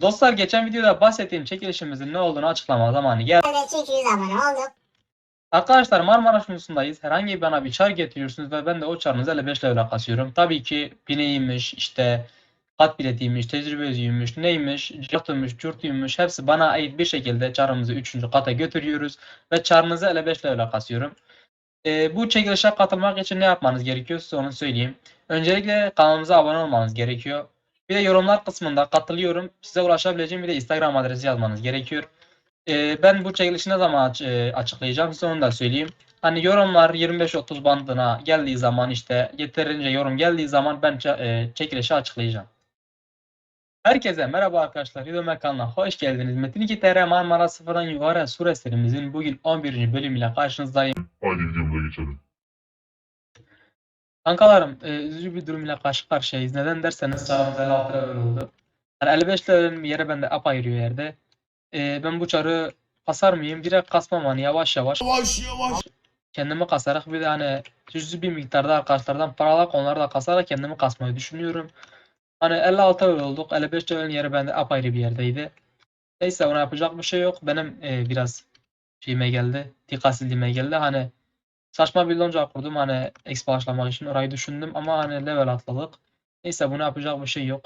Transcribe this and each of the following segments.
Dostlar geçen videoda bahsettiğim çekilişimizin ne olduğunu açıklama zamanı geldi. Evet çünkü 100 abone olduk. Arkadaşlar Marmara Sunusu'ndayız. Herhangi bana bir çar getiriyorsunuz ve ben de o çarınızı 55 level'a kasıyorum. Tabii ki bineğiymiş, işte kat biletiymiş, tecrübe yüzüğüymüş, neymiş, cırtıymış, curtuymuş hepsi bana ait bir şekilde çarımızı 3. kata götürüyoruz ve çarınızı 55 level'a kasıyorum. Ee, bu çekilişe katılmak için ne yapmanız gerekiyor size onu söyleyeyim. Öncelikle kanalımıza abone olmanız gerekiyor. Bir de yorumlar kısmında katılıyorum. Size ulaşabileceğim bir de Instagram adresi yazmanız gerekiyor. Ee, ben bu çekilişi ne zaman aç- e, açıklayacağım size onu da söyleyeyim. Hani yorumlar 25-30 bandına geldiği zaman işte yeterince yorum geldiği zaman ben e, çekilişi açıklayacağım. Herkese merhaba arkadaşlar. Video kanalına hoş geldiniz. Metin 2 TR Marmara Sıfırdan Yukarı Sure serimizin bugün 11. bölümüyle karşınızdayım. Hadi videomuza geçelim. Kankalarım e, üzücü bir durum ile karşı karşıyayız. Neden derseniz çarımız 56 level oldu. Yani 55 level'in bir yere bende apayrı yerde. E, ben bu çarı kasar mıyım? Direkt kasmam hani yavaş yavaş. Yavaş yavaş. Kendimi kasarak bir de hani cüzi bir miktarda arkadaşlardan paralar onları da kasarak kendimi kasmayı düşünüyorum. Hani 56 level olduk. 55 level'in yeri bende apayrı bir yerdeydi. Neyse ona yapacak bir şey yok. Benim e, biraz şeyime geldi. Dikkatsizliğime geldi. Hani saçma bir lonca kurdum hani exp başlamak için orayı düşündüm ama hani level atladık. Neyse bunu yapacak bir şey yok.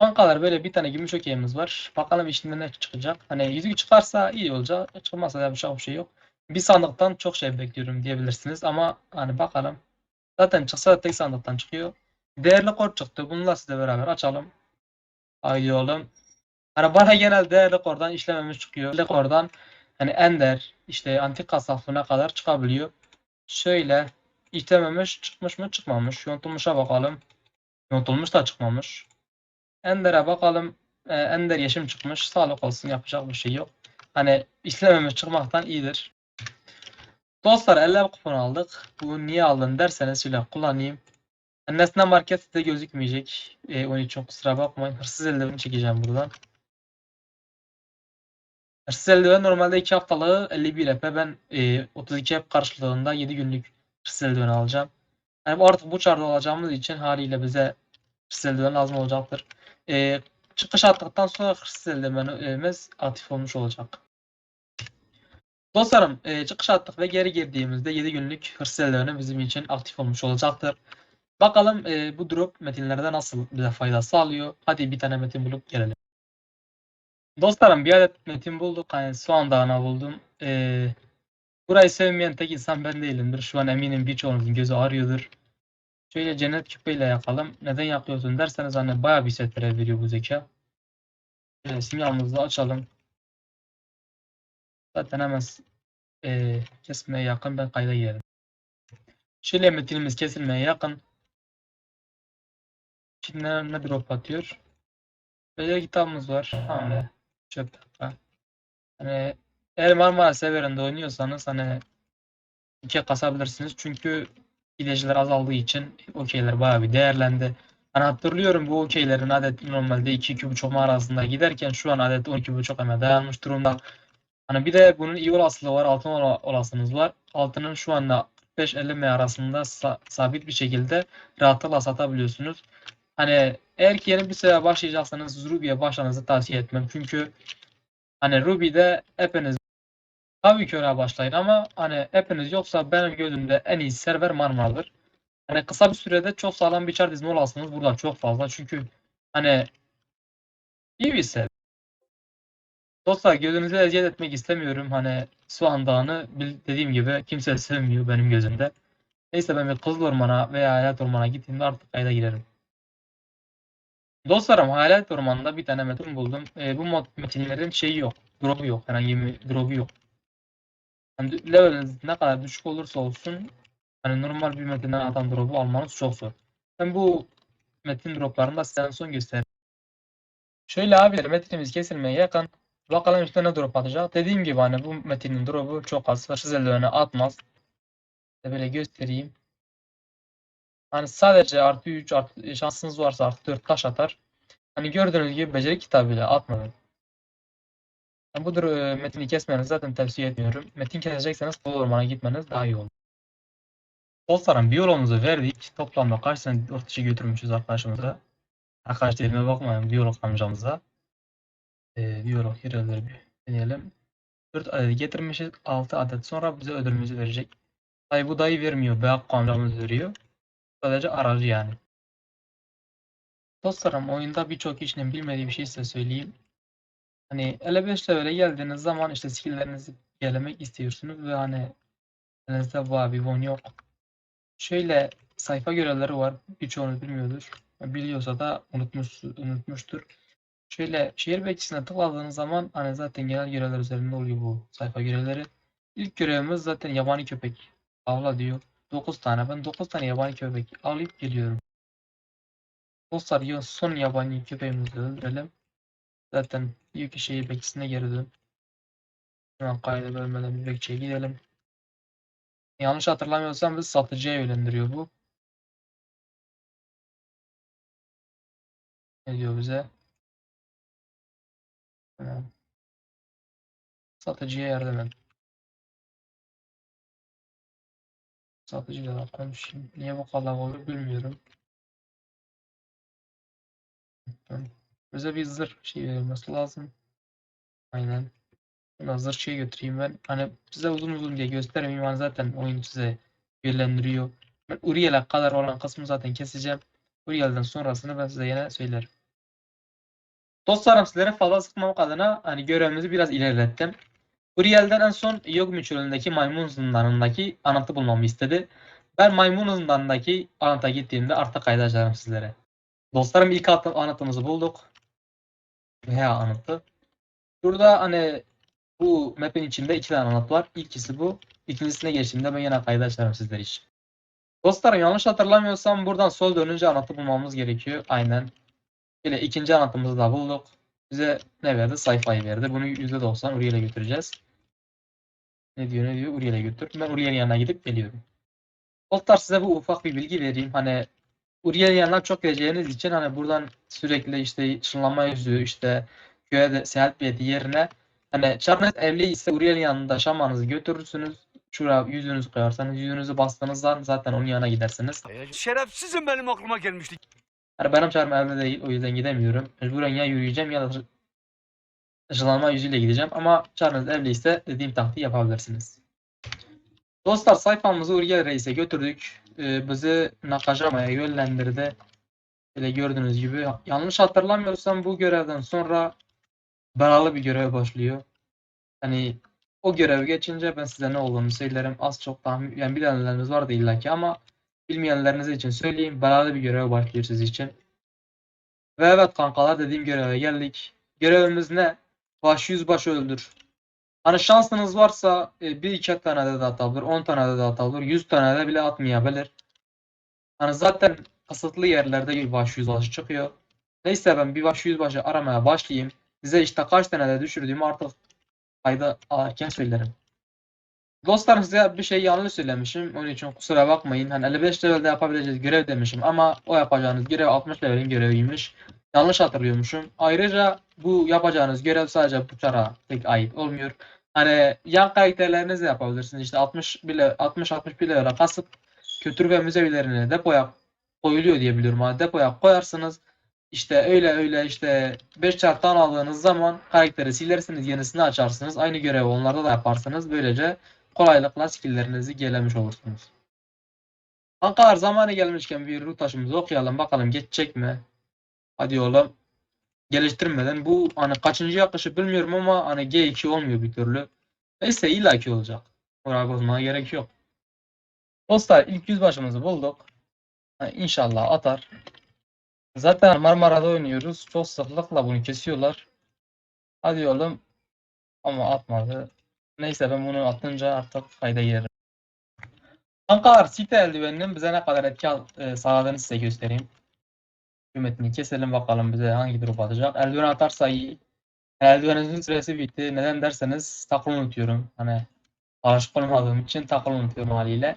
Kankalar böyle bir tane gümüş okeyimiz var. Bakalım içinde ne çıkacak. Hani yüzük çıkarsa iyi olacak. Çıkmazsa yapacak bir şey yok. Bir sandıktan çok şey bekliyorum diyebilirsiniz ama hani bakalım. Zaten çıksa da tek sandıktan çıkıyor. Değerli kod çıktı. Bununla sizle beraber açalım. Haydi oğlum. Hani bana genel değerli kordan işlememiş çıkıyor. Değerli kordan hani ender işte antik kasaflığına kadar çıkabiliyor. Şöyle işlememiş çıkmış mı çıkmamış. Yontulmuşa bakalım. Yontulmuş da çıkmamış. Ender'e bakalım. Ee, Ender yeşim çıkmış. Sağlık olsun yapacak bir şey yok. Hani işlememiş çıkmaktan iyidir. Dostlar 50 kupon aldık. Bu niye aldın derseniz şöyle kullanayım. Nesne market size gözükmeyecek. Ee, onun için kusura bakmayın. Hırsız eldiveni çekeceğim buradan. Hırsız normalde 2 haftalığı 51 EP. Ben e, 32 EP karşılığında 7 günlük hırsız eldiveni alacağım. Yani artık bu çarda olacağımız için haliyle bize hırsız eldiven lazım olacaktır. E, çıkış attıktan sonra hırsız eldivenimiz aktif olmuş olacak. Dostlarım e, çıkış attık ve geri girdiğimizde 7 günlük hırsız eldiveni bizim için aktif olmuş olacaktır. Bakalım e, bu drop metinlerde nasıl bize fayda sağlıyor. Hadi bir tane metin bulup gelelim. Dostlarım bir adet metin bulduk. Hani soğan dağına buldum. E, burayı sevmeyen tek insan ben değilimdir. Şu an eminim birçoğunuzun gözü ağrıyordur. Şöyle cennet küpeyle yakalım. Neden yakıyorsun derseniz hani bayağı bir setlere veriyor bu zeka. Şöyle sinyalımızı açalım. Zaten hemen e, kesmeye yakın ben kayda girelim. Şöyle metinimiz kesilmeye yakın. Şimdi ne, ne drop atıyor? Böyle kitabımız var. Hamle. Çöp. Ha. Hani eğer Marmara severinde oynuyorsanız hani ikiye kasabilirsiniz. Çünkü gideciler azaldığı için okeyler bayağı bir değerlendi. Hani hatırlıyorum bu okeylerin adet normalde 2-2,5 mağara arasında giderken şu an adet 12,5 eme dayanmış durumda. Hani bir de bunun iyi olasılığı var, altın ola- olasılığınız var. Altının şu anda 45-50 M arasında sa- sabit bir şekilde rahatlıkla satabiliyorsunuz. Hani eğer ki yeni bir sene başlayacaksanız Ruby'ye başlamanızı tavsiye etmem. Çünkü hani Ruby'de hepiniz tabii ki öyle başlayın ama hani hepiniz yoksa benim gözümde en iyi server Marmara'dır. Hani kısa bir sürede çok sağlam bir char dizme olasılığınız burada çok fazla. Çünkü hani iyi bir server. Dostlar gözünüzü eziyet etmek istemiyorum. Hani Soğan Dağı'nı dediğim gibi kimse sevmiyor benim gözümde. Neyse ben bir Kızıl Orman'a veya Hayalet Orman'a gittiğimde artık kayda girerim. Dostlarım Hayalet Orman'da bir tane metin buldum. E, bu mod metinlerin şeyi yok. Drop'u yok. Herhangi bir drop'u yok. Yani leveliniz ne kadar düşük olursa olsun hani normal bir metinden atan drop'u almanız çok zor. Ben bu metin droplarını da size son göstereyim. Şöyle abi metinimiz kesilmeye yakın. Bakalım işte ne drop atacak. Dediğim gibi hani bu metinin drop'u çok az. Hırsız eldiveni atmaz. Böyle göstereyim. Hani sadece artı 3 artı, şansınız varsa artı 4 taş atar. Hani gördüğünüz gibi beceri kitabı bile atmadı. Yani bu dur- metini kesmenizi zaten tavsiye etmiyorum. Metin kesecekseniz kol ormana gitmeniz daha iyi olur. Dostlarım bir yolumuzu verdik. Toplamda kaç tane ortaya götürmüşüz arkadaşımıza. Arkadaş dediğime bakmayın. Biyolog amcamıza. Ee, biyolog görevleri bir deneyelim. 4 adet getirmişiz. 6 adet sonra bize ödülümüzü verecek. Dayı bu dayı vermiyor. Beyaz amcamız veriyor. Sadece aracı yani. Dostlarım oyunda birçok kişinin bilmediği bir şey size söyleyeyim. Hani 55 levele geldiğiniz zaman işte skill'lerinizi gelemek istiyorsunuz ve hani elinizde bu bir bon yok. Şöyle sayfa görevleri var. Birçoğunuz bilmiyordur. Biliyorsa da unutmuş, unutmuştur. Şöyle şehir bekçisine tıkladığınız zaman hani zaten genel görevler üzerinde oluyor bu sayfa görevleri. İlk görevimiz zaten yabani köpek. Avla diyor. 9 tane. Ben 9 tane yabani köpek avlayıp geliyorum. Dostlar son yabani köpeğimizi öldürelim. Zaten ki şehir bekçisine geri dön. Hemen kayda bölmeden bir bekçiye gidelim. Yanlış hatırlamıyorsam biz satıcıya yönlendiriyor bu. Ne diyor bize? Tamam. Satıcıya yardım et. Satıcıyla konuşayım. Niye bu kalabalık bilmiyorum. Tamam. Bize bir zırh şey verilmesi lazım. Aynen. Buna zırh şey götüreyim ben. Hani size uzun uzun diye göstermeyeyim. Hani zaten oyun size yönlendiriyor. Ben Uriel'e kadar olan kısmı zaten keseceğim. Uriel'den sonrasını ben size yine söylerim. Dostlarım sizlere fazla sıkmamak adına hani görevimizi biraz ilerlettim. Uriel'den en son Yogmi çölündeki maymun zindanındaki anıtı bulmamı istedi. Ben maymun zindanındaki anıta gittiğimde artık kaydedeceğim sizlere. Dostlarım ilk anıtı- anıtımızı bulduk. Veya anıtı. Burada hani bu map'in içinde iki tane anıt var. İlkisi bu. İkincisine geçtiğimde ben yine kaydı açarım sizler için. Dostlarım yanlış hatırlamıyorsam buradan sol dönünce anıtı bulmamız gerekiyor. Aynen. Yine ikinci anıtımızı da bulduk. Bize ne verdi? Sayfayı verdi. Bunu %90 Uriel'e götüreceğiz. Ne diyor ne diyor? Uriel'e götür. Ben Uriel'in yanına gidip geliyorum. Dostlar size bu ufak bir bilgi vereyim. Hani Uriel'in yanına çok geleceğiniz için hani buradan sürekli işte ışınlanma yüzüğü işte köye de seyahat bileti yerine hani Charles evli ise Uriel'in yanında şamanınızı götürürsünüz. Şuraya yüzünüzü koyarsanız yüzünüzü bastığınızda zaten onun yanına gidersiniz. Şerefsizim benim aklıma gelmişti. Yani benim çarım evde değil o yüzden gidemiyorum. Mecburen ya yürüyeceğim ya da ışınlanma yüzüyle gideceğim ama çarınız evliyse dediğim taktiği yapabilirsiniz. Dostlar sayfamızı Uriel Reis'e götürdük. Ee, bizi Nakajama'ya yönlendirdi. Böyle gördüğünüz gibi. Yanlış hatırlamıyorsam bu görevden sonra belalı bir görev başlıyor. Hani o görev geçince ben size ne olduğunu söylerim. Az çok tahmin, yani bilenleriniz vardı illaki ama bilmeyenleriniz için söyleyeyim. Belalı bir görev başlıyor siz için. Ve evet kankalar dediğim göreve geldik. Görevimiz ne? Baş yüz baş öldür. Hani şansınız varsa e, bir iki tane de atabilir, 10 tane de atabilir, 100 tane de bile atmayabilir. Hani zaten kısıtlı yerlerde baş yüz başı çıkıyor. Neyse ben bir baş yüz başı aramaya başlayayım. Size işte kaç tane de düşürdüğümü artık kayda alırken söylerim. Dostlar size bir şey yanlış söylemişim. Onun için kusura bakmayın. Hani 55 levelde yapabileceğiniz görev demişim ama o yapacağınız görev 60 levelin göreviymiş. Yanlış hatırlıyormuşum. Ayrıca bu yapacağınız görev sadece bu çara tek ait olmuyor. Hani yan karakterlerinizi yapabilirsiniz. İşte 60 bile 60 61 lira kasıp kültür ve müze üyelerine depoya koyuluyor diye biliyorum. Hani depoya koyarsınız. İşte öyle öyle işte 5 çarptan aldığınız zaman karakteri silersiniz, yenisini açarsınız. Aynı görevi onlarda da yaparsınız. Böylece kolaylıkla skilllerinizi gelemiş olursunuz. Kankalar zamanı gelmişken bir ruh taşımızı okuyalım. Bakalım geçecek mi? Hadi oğlum. Geliştirmeden bu hani kaçıncı yakışı bilmiyorum ama hani G2 olmuyor bir türlü. Neyse illaki olacak. Oraya bozmaya gerek yok. Dostlar ilk yüzbaşımızı bulduk. Ha, İnşallah atar. Zaten Marmara'da oynuyoruz. Çok sıklıkla bunu kesiyorlar. Hadi oğlum. Ama atmadı. Neyse ben bunu atınca artık kayda girerim. Kankalar site eldiveninin bize ne kadar etki e, sağladığını size göstereyim. Hükümetini keselim bakalım bize hangi drop atacak. Eldiven atarsa iyi. Eldiveninizin süresi bitti. Neden derseniz takılı unutuyorum. Hani alışık olmadığım için takılı unutuyorum haliyle.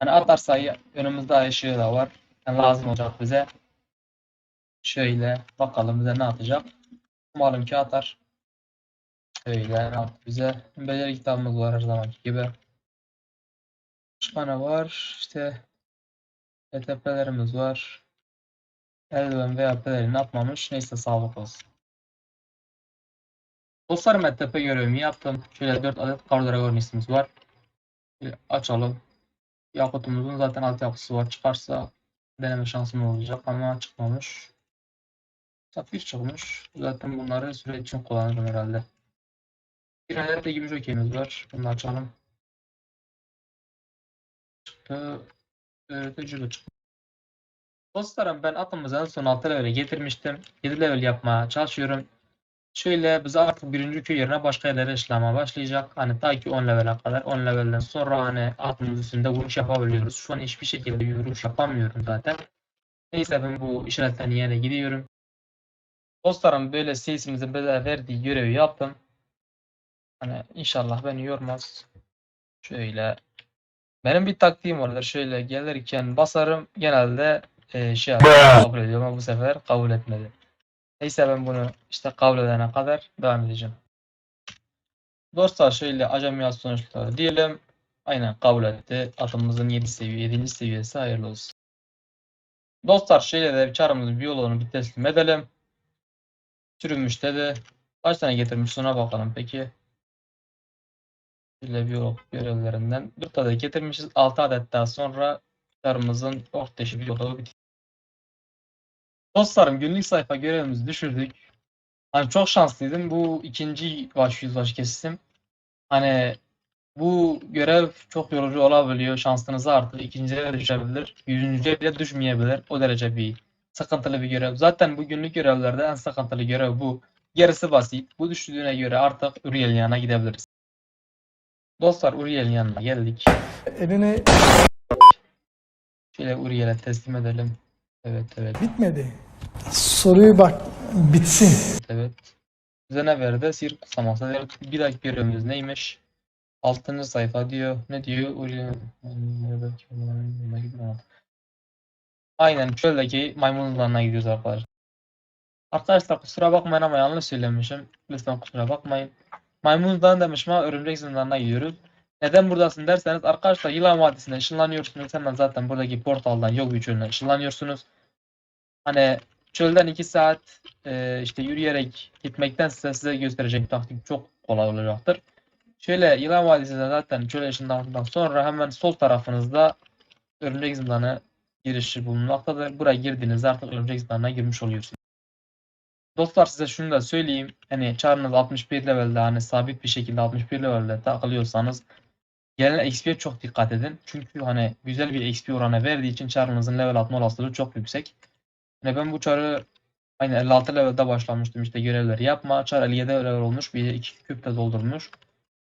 Hani atarsa iyi. Önümüzde ışığı da var. Yani lazım olacak bize. Şöyle bakalım bize ne atacak. Umarım ki atar. Şöyle ne attı bize. Beceri kitabımız var her zamanki gibi. Başka ne var? İşte ETP'lerimiz var. Eldiven veya pelerini atmamış. Neyse sağlık olsun. Dostlarım ben tepe görevimi yaptım. Şöyle 4 adet Kar Dragon ismimiz var. Şöyle açalım. Yakutumuzun zaten altyapısı var. Çıkarsa deneme şansım olacak ama çıkmamış. Safir çıkmış. Zaten bunları süre için kullanırım herhalde. Bir adet de gümüş okeyimiz var. Bunu açalım. Çıktı. Ee, tecrübe çıktı. Dostlarım ben atımızı en son 6 level'e getirmiştim. 7 level yapmaya çalışıyorum. Şöyle biz artık birinci köy yerine başka yerlere işlemeye başlayacak. Hani ta ki 10 level'e kadar. 10 level'den sonra hani atımız üstünde vuruş yapabiliyoruz. Şu an hiçbir şekilde bir vuruş yapamıyorum zaten. Neyse ben bu işaretten yere gidiyorum. Dostlarım böyle sesimizin bize verdiği görevi yaptım. Hani inşallah beni yormaz. Şöyle. Benim bir taktiğim vardır. Şöyle gelirken basarım. Genelde e, şey kabul ediyorum ama bu sefer kabul etmedi. Neyse ben bunu işte kabul edene kadar devam edeceğim. Dostlar şöyle acemiyat sonuçları diyelim. Aynen kabul etti. Atımızın 7 seviye, 7. seviyesi hayırlı olsun. Dostlar şöyle de çarımızın bir yolunu bir teslim edelim. Sürünmüş dedi. Kaç tane getirmiş ona bakalım peki. Şöyle bir yol görevlerinden 4 adet getirmişiz. 6 adet daha sonra çarımızın ortaşı bir yolu bitti. Dostlarım günlük sayfa görevimizi düşürdük. Hani çok şanslıydım. Bu ikinci baş yüzbaşı kesim. Hani bu görev çok yorucu olabiliyor. Şansınız artık ikinciye de düşebilir. Yüzüncüye bile düşmeyebilir. O derece bir sıkıntılı bir görev. Zaten bu günlük görevlerde en sıkıntılı görev bu. Gerisi basit. Bu düştüğüne göre artık Uriel'in yanına gidebiliriz. Dostlar Uriel'in yanına geldik. Eline Şöyle Uriel'e teslim edelim. Evet evet bitmedi. Soruyu bak bitsin. evet. Bize ne verdi? Sir kutsaması. Bir dahaki görevimiz neymiş? Altıncı sayfa diyor. Ne diyor? Aynen çöldeki maymun yılanına gidiyoruz arkadaşlar. Arkadaşlar kusura bakmayın ama yanlış söylemişim. Lütfen kusura bakmayın. Maymun yılanı demişim ama örümcek zindanına gidiyoruz. Neden buradasın derseniz arkadaşlar Yılan Vadisi'ne ışınlanıyorsunuz. Hemen zaten buradaki portaldan bir çölüne ışınlanıyorsunuz. Hani çölden 2 saat e, işte yürüyerek gitmekten size, size göstereceğim taktik çok kolay olacaktır. Şöyle Yılan Vadisi'ne zaten çöl ışınlandıktan sonra hemen sol tarafınızda örümcek zindanı girişi bulunmaktadır. Buraya girdiğinizde artık örümcek zindanına girmiş oluyorsunuz. Dostlar size şunu da söyleyeyim. Hani çarınız 61 levelde hani sabit bir şekilde 61 levelde takılıyorsanız gelen XP'ye çok dikkat edin. Çünkü hani güzel bir XP oranı verdiği için çarınızın level atma olasılığı çok yüksek. Hani ben bu çarı aynı 56 levelde başlamıştım işte görevleri yapma. Çar 57 level olmuş. Bir iki küp de doldurmuş.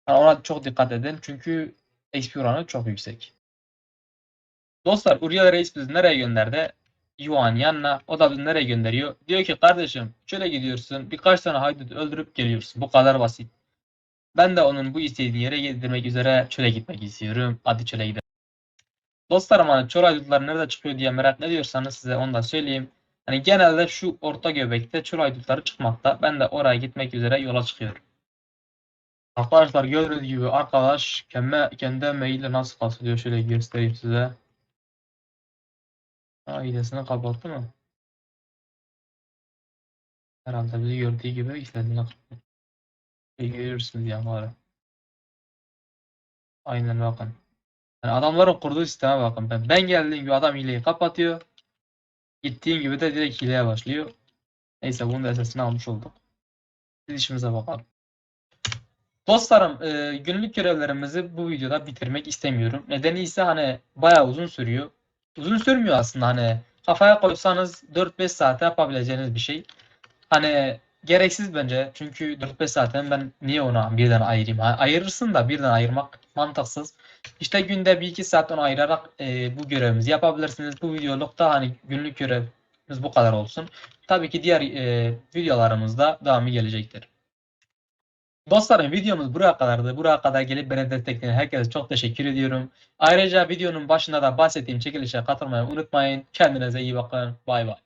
Yani ona çok dikkat edin. Çünkü XP oranı çok yüksek. Dostlar Uriel Reis bizi nereye gönderdi? Yuan yanına. O da bizi nereye gönderiyor? Diyor ki kardeşim şöyle gidiyorsun. Birkaç tane haydut öldürüp geliyorsun. Bu kadar basit. Ben de onun bu istediği yere getirmek üzere çöle gitmek istiyorum. Hadi çöle gidelim. Dostlarım hani çöl nerede çıkıyor diye merak ediyorsanız size onu da söyleyeyim. Hani genelde şu orta göbekte çöl haydutları çıkmakta. Ben de oraya gitmek üzere yola çıkıyorum. Arkadaşlar gördüğünüz gibi arkadaş kendi, kendi maille nasıl kasılıyor şöyle göstereyim size. Ha, hilesini kapattı mı? Herhalde bizi gördüğü gibi istediğini kapattı. Şey görürsünüz ya. Aynen bakın. Yani adamların kurduğu sisteme bakın. Ben, ben geldiğim gibi adam hileyi kapatıyor. Gittiğim gibi de direkt hileye başlıyor. Neyse bunun da sesini almış olduk. Biz işimize bakalım. Dostlarım e, günlük görevlerimizi bu videoda bitirmek istemiyorum. Nedeni ise hani bayağı uzun sürüyor. Uzun sürmüyor aslında hani kafaya koysanız 4-5 saate yapabileceğiniz bir şey. Hani gereksiz bence çünkü 4-5 saatten ben niye ona birden ayırayım? Ayırırsın da birden ayırmak mantıksız. İşte günde 1-2 saat onu ayırarak e, bu görevimizi yapabilirsiniz. Bu videolukta hani günlük görevimiz bu kadar olsun. Tabii ki diğer e, videolarımızda devamı gelecektir. Dostlarım videomuz buraya kadardı. Buraya kadar gelip beni destekleyen herkese çok teşekkür ediyorum. Ayrıca videonun başında da bahsettiğim çekilişe katılmayı unutmayın. Kendinize iyi bakın. Bay bay.